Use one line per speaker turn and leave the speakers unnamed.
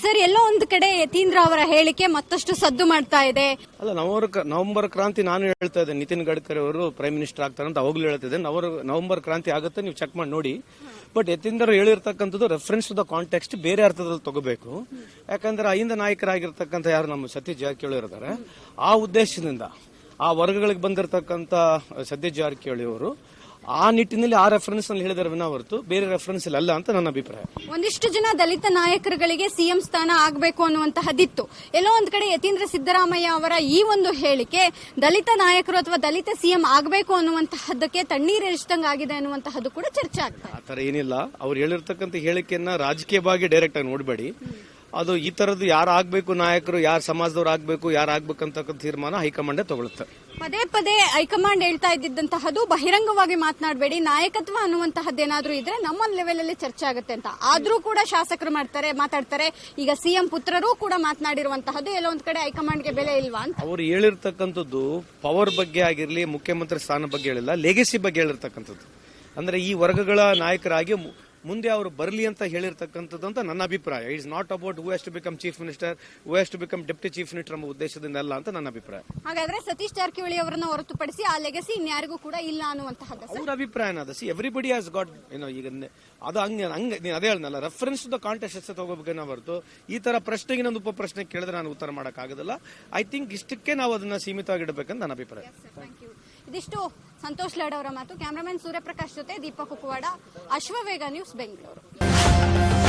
Sir, ಎಲ್ಲೋ ಒಂದು ಕಡೆ ಯತೀಂದ್ರ ಅವರ ಹೇಳಿಕೆ ಮತ್ತಷ್ಟು ಸದ್ದು ಮಾಡ್ತಾ ಇದೆ.
ಅಲ್ಲ, ನವಂಬರ್ ನವೆಂಬರ್ ಕ್ರಾಂತಿ ನಾನು ಹೇಳ್ತಾ ಇದ್ದೆ ನಿತಿನ್ ಗಡ್ಕರಿ ಅವರು ಪ್ರೈಮ್ ಮಿನಿಸ್ಟರ್ ಆಗ್ತಾರೆ ಅಂತ ಅವಾಗಲೂ ಹೇಳ್ತಿದ್ದೆ ನವರ್ ನವೆಂಬರ್ ಕ್ರಾಂತಿ ಆಗುತ್ತೆ, ನೀವು ಚೆಕ್ ಮಾಡಿ ನೋಡಿ. ಬಟ್ ಯತೀಂದ್ರ ಹೇಳಿರ್ತಕ್ಕಂಥದ್ದು ರೆಫರೆನ್ಸ್ ಟು ದ ಕಾಂಟೆಕ್ಸ್ಟ್ ಬೇರೆ ಅರ್ಥದಲ್ಲಿ ತಗೋಬೇಕು. ಯಾಕಂದ್ರೆ ಅಹಿಂದ ನಾಯಕರಾಗಿರ್ತಕ್ಕಂಥ ಯಾರು ನಮ್ಮ ಸತೀಶ್ ಜಾರಕಿಹೊಳಿ ಇರ್ತಾರೆ. ಆ ಉದ್ದೇಶದಿಂದ, ಆ ವರ್ಗಗಳಿಗೆ ಬಂದಿರತಕ್ಕಂಥ ಸತೀಶ್ ಜಾರಕಿಹೊಳಿ ಅವರು ಆ ನಿಟ್ಟಿನಲ್ಲಿ ಆ ರೆಫರೆನ್ಸ್ನಲ್ಲಿ ಹೇಳಿದಾರೆ ವಿನಾ ಹೊರತು ಬೇರೆ ರೆಫರೆನ್ಸ್ ಅಲ್ಲ ಅಂತ ನನ್ನ ಅಭಿಪ್ರಾಯ.
ಒಂದಿಷ್ಟು ಜನ ದಲಿತ ನಾಯಕರುಗಳಿಗೆ ಸಿಎಂ ಸ್ಥಾನ ಆಗಬೇಕು ಅನ್ನುವಂತಹದ್ದಿತ್ತು. ಎಲ್ಲೋ ಒಂದ್ ಕಡೆ ಯತೀಂದ್ರ ಸಿದ್ದರಾಮಯ್ಯ ಅವರ ಈ ಒಂದು ಹೇಳಿಕೆ ದಲಿತ ನಾಯಕರು ಅಥವಾ ದಲಿತ ಸಿಎಂ ಆಗಬೇಕು ಅನ್ನುವಂತಹದ್ದಕ್ಕೆ ತಣ್ಣೀರೇರಿಸಿದಂಗೆ ಆಗಿದೆ ಅನ್ನುವಂತಹದ್ದು ಕೂಡ ಚರ್ಚೆ ಆಗ್ತದೆ
ಆ ಏನಿಲ್ಲ. ಅವ್ರು ಹೇಳಿರ್ತಕ್ಕಂಥ ಹೇಳಿಕೆಯನ್ನ ರಾಜಕೀಯವಾಗಿ ಡೈರೆಕ್ಟ್ ಆಗಿ ನೋಡಬೇಡಿ. ಅದು ಈ ತರದ್ದು ಯಾರು ಆಗ್ಬೇಕು ನಾಯಕರು ಯಾರು ಸಮಾಜದವ್ರು ಆಗಬೇಕು ಯಾರು ಆಗ್ಬೇಕಂತಕ್ಕಂಥ ತೀರ್ಮಾನ ಹೈಕಮಾಂಡೇ ತಗೊಳುತ್ತೆ.
ಪದೇ ಪದೇ ಹೈಕಮಾಂಡ್ ಹೇಳ್ತಾ ಇದ್ದಿದ್ದಂತಹದ್ದು ಬಹಿರಂಗವಾಗಿ ಮಾತನಾಡಬೇಡಿ. ನಾಯಕತ್ವ ಅನ್ನುವಂತಹದ್ದೇನಾದ್ರೂ ಇದ್ರೆ ನಮ್ಮ ಲೆವೆಲ್ ಅಲ್ಲಿ ಚರ್ಚೆ ಆಗುತ್ತೆ ಅಂತ. ಆದ್ರೂ ಕೂಡ ಶಾಸಕರು ಮಾಡ್ತಾರೆ ಮಾತಾಡ್ತಾರೆ. ಈಗ ಸಿಎಂ ಪುತ್ರರು ಕೂಡ ಮಾತನಾಡಿರುವಂತಹದ್ದು ಎಲ್ಲೋ ಒಂದ್ ಕಡೆ ಹೈಕಮಾಂಡ್ಗೆ ಬೆಲೆ ಇಲ್ವಾ ಅಂತ.
ಅವ್ರು ಹೇಳಿರ್ತಕ್ಕಂಥದ್ದು ಪವರ್ ಬಗ್ಗೆ ಆಗಿರ್ಲಿ ಮುಖ್ಯಮಂತ್ರಿ ಸ್ಥಾನ ಬಗ್ಗೆ ಹೇಳಿಲ್ಲ ಲೆಗೆಸಿ ಬಗ್ಗೆ ಹೇಳಿರ್ತಕ್ಕಂಥದ್ದು. ಅಂದ್ರೆ ಈ ವರ್ಗಗಳ ನಾಯಕರಾಗಿ ಮುಂದೆ ಅವರು ಬರಲಿ ಅಂತ ಹೇಳಿರ್ತಕ್ಕಂಥದ್ದು ಅಂತ ನನ್ನ ಅಭಿಪ್ರಾಯ. It's not about who has to become chief minister who has to become deputy chief minister ಎಂಬ ಉದ್ದೇಶದಿಂದ ಅಲ್ಲ ಅಂತ ನನ್ನ ಅಭಿಪ್ರಾಯ.
ಹಾಗಾದ್ರೆ ಸತೀಶ್ ಜಾರಕಿಹೊಳಿ ಅವರನ್ನ ಹೊರತುಪಡಿಸಿ ಆ ಲೆಗಸಿ ಇನ್ಯಾರಿಗೂ ಕೂಡ ಇಲ್ಲ ಅನ್ನುವಂತಹ
ಅವ್ರ ಅಭಿಪ್ರಾಯನ ಅದು. ಸಿ ಎವ್ರಿಬಡಿ ಹ್ಯಾಸ್ ಗಾಟ್ ಏನೋ ಈಗ ಅದು ಹಂಗೆ ಹಂಗೆ ನೀನು ಅದೇ ಹೇಳ್ದಲ್ಲ ರೆಫರೆನ್ಸ್ ದ ಕಾಂಟೆಸ್ಟ್ ಅಷ್ಟೇ ತಗೋಬೇಕೇನೋ ಹೊರತು ಈ ತರ ಪ್ರಶ್ನೆಗೆ ಇನ್ನೊಂದು ಉಪ ಪ್ರಶ್ನೆ ಕೇಳಿದ್ರೆ ನಾನು ಉತ್ತರ ಮಾಡೋಕ್ಕಾಗೋದಿಲ್ಲ. ಐ ಥಿಂಕ್ ಇಷ್ಟಕ್ಕೆ ನಾವು ಅದನ್ನ ಸೀಮಿತವಾಗಿಡಬೇಕಂತ ನನ್ನ ಅಭಿಪ್ರಾಯ.
ಇದಿಷ್ಟು ಸಂತೋಷ್ ಲಾಡ್ ಅವರ ಮಾತು. ಕ್ಯಾಮರಾಮನ್ ಸೂರ್ಯಪ್ರಕಾಶ್ ಜೊತೆ ದೀಪಕ್ ಕುಕ್ಕವಾಡ ಅಶ್ವವೇಗ ನ್ಯೂಸ್ ಬೆಂಗಳೂರು